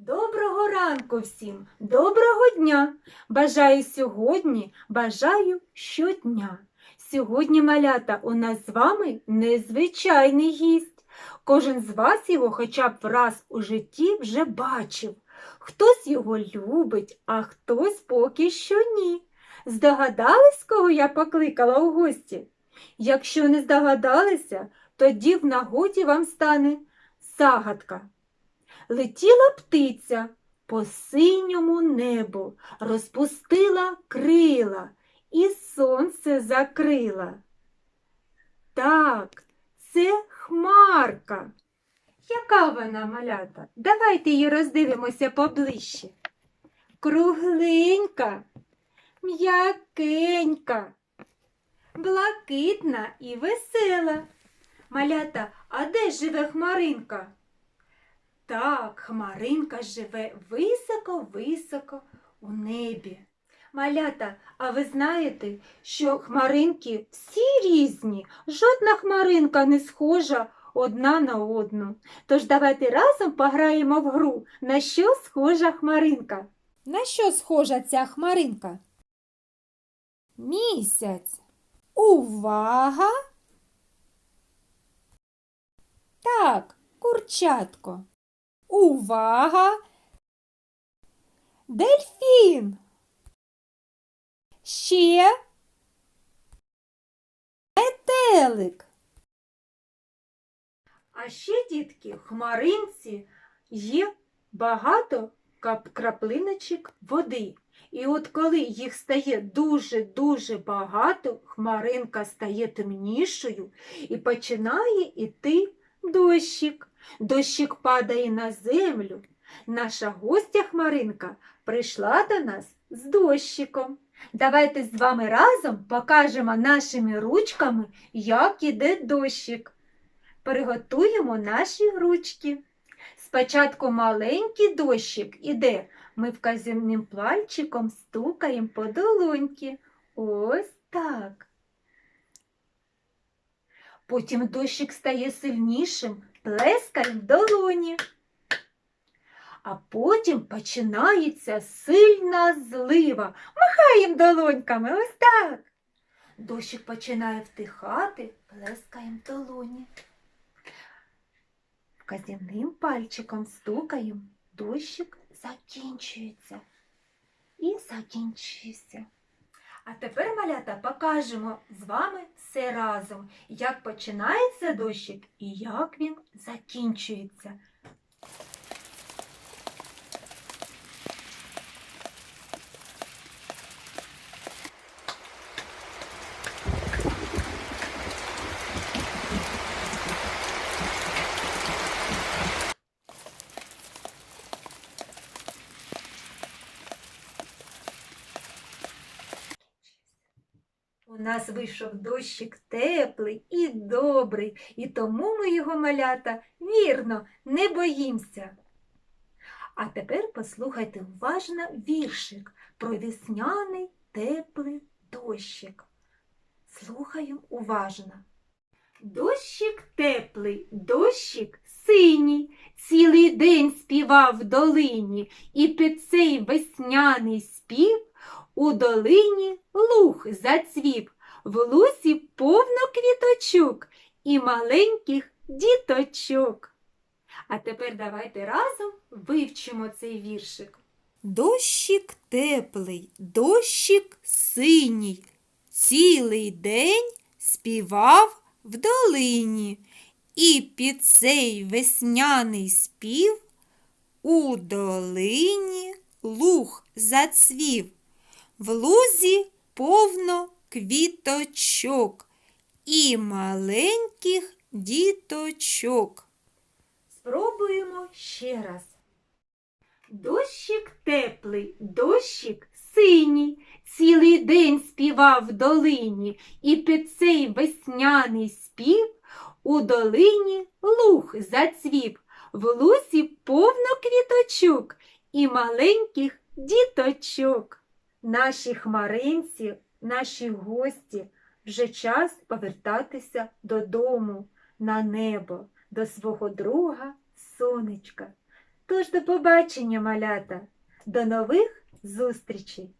Доброго ранку всім, доброго дня! Бажаю сьогодні, бажаю щодня. Сьогодні, малята, у нас з вами незвичайний гість. Кожен з вас його хоча б раз у житті вже бачив. Хтось його любить, а хтось поки що ні. Здогадались, кого я покликала у гості? Якщо не здогадалися, тоді в нагоді вам стане загадка. Летіла птиця по синьому небу, розпустила крила і сонце закрила. Так, це хмарка. Яка вона малята? Давайте її роздивимося поближче. Кругленька, м'якенька, блакитна і весела. Малята, а де живе хмаринка? Так, хмаринка живе високо-високо у небі. Малята, а ви знаєте, що хмаринки всі різні, жодна хмаринка не схожа одна на одну. Тож давайте разом пограємо в гру, на що схожа хмаринка. На що схожа ця хмаринка? Місяць. Увага! Так, курчатко. Увага! Дельфін. Ще метелик. А ще, дітки, в хмаринці є багато краплиночок води. І от коли їх стає дуже-дуже багато, хмаринка стає темнішою і починає іти дощик. Дощик падає на землю. Наша гостя Хмаринка прийшла до нас з дощиком. Давайте з вами разом покажемо нашими ручками, як іде дощик. Приготуємо наші ручки. Спочатку маленький дощик іде. Ми вказівним пальчиком стукаємо по долоньки. Ось так. Потім дощик стає сильнішим, плескаємо долоні. А потім починається сильна злива. Махаємо долоньками, ось так. Дощик починає втихати, плескаємо долоні. Вказівним пальчиком стукаємо, дощик закінчується. І закінчився. А тепер, малята, покажемо з вами все разом, як починається дощик і як він закінчується. У нас вийшов дощик теплий і добрий, і тому ми його малята вірно не боїмося. А тепер послухайте уважно віршик про весняний теплий дощик. Слухаємо уважно. Дощик теплий, дощик синій, цілий день співав в долині, і під цей весняний спів у долині луг зацвів, в лузі повно квіточок і маленьких діточок. А тепер давайте разом вивчимо цей віршик. Дощик теплий, дощик синій, цілий день співав в долині, і під цей весняний спів у долині луг зацвів, в лузі повно квіточок і маленьких діточок. Спробуємо ще раз. Дощик теплий, дощик синій, цілий день співав в долині, і під цей весняний спів у долині луг зацвів, в лузі повно квіточок і маленьких діточок. Наші хмаринці, наші гості вже час повертатися додому на небо, до свого друга сонечка. Тож до побачення, малята, до нових зустрічей!